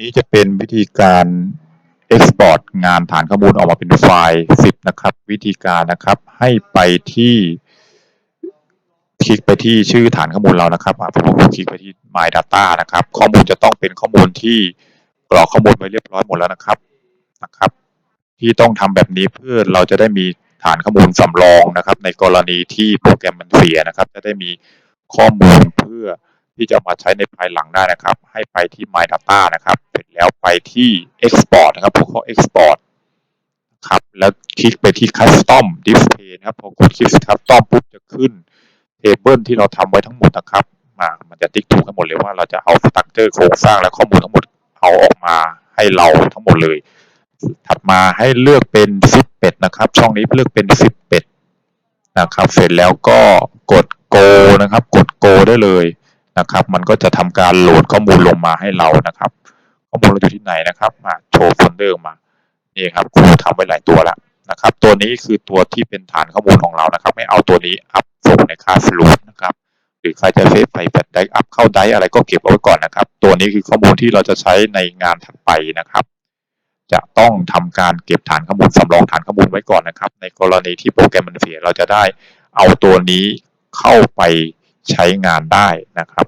นี้จะเป็นวิธีการ Export งานฐานข้อมูลออกมาเป็นไฟล์ 10 นะครับ วิธีการนะครับให้ไปที่ คลิกไปที่ชื่อฐานข้อมูลเรานะครับผมคลิกไปที่ My Data นะครับ ข้อมูลจะต้องเป็นข้อมูลที่กรอกข้อมูลไว้เรียบร้อยหมดแล้วนะครับนะครับ ที่ต้องทำแบบนี้เพื่อเราจะได้มีฐานข้อมูลสำรองนะครับ ในกรณีที่โปรแกรมมันเสียนะครับ จะได้มีข้อมูลเพื่อ ที่จะมาใช้ในภายหลังได้นะครับ ให้ไปที่ My Data นะครับเสร็จแล้วไปที่ Export นะครับพวกเขา Export ครับแล้วคลิกไปที่ Custom Display นะครับพอกดคลิก Custom ปุ๊บจะขึ้นเทเบิลที่เราทำไว้ทั้งหมดนะครับมามันจะติ๊กถูกทั้งหมดเลยว่าเราจะเอาสตรัคเจอร์โครงสร้างและข้อมูลทั้งหมดเอาออกมาให้เราทั้งหมดเลย ถัดมาให้เลือกเป็นซิปเป็ดนะครับ ช่องนี้เลือกเป็นซิปเป็ดนะครับ เสร็จแล้วก็กด go นะครับ กด go ได้เลย นะครับ มันก็จะทำการโหลดข้อมูลลงมาให้เรานะครับ ข้อมูลเราอยู่ที่ไหนนะครับมาโชว์โฟลเดอร์มานี่ครับครูทำไว้หลายตัวแล้วนะครับ ตัวนี้คือตัวที่เป็นฐานข้อมูลของเรานะครับ ไม่เอาตัวนี้อัพส่งในคลาสรูมนะครับหรือใครจะเซฟไปแฟลชไดร์อัพเข้าไดร์อะไรก็เก็บเอาไว้ก่อนนะครับ ตัวนี้คือข้อมูลที่เราจะใช้ในงานถัดไปนะครับ จะต้องทำการเก็บฐานข้อมูลสำรองฐานข้อมูลไว้ก่อนนะครับ ในกรณีที่โปรแกรมมันเสียเราจะได้เอาตัวนี้เข้าไป ใช้งานได้นะครับ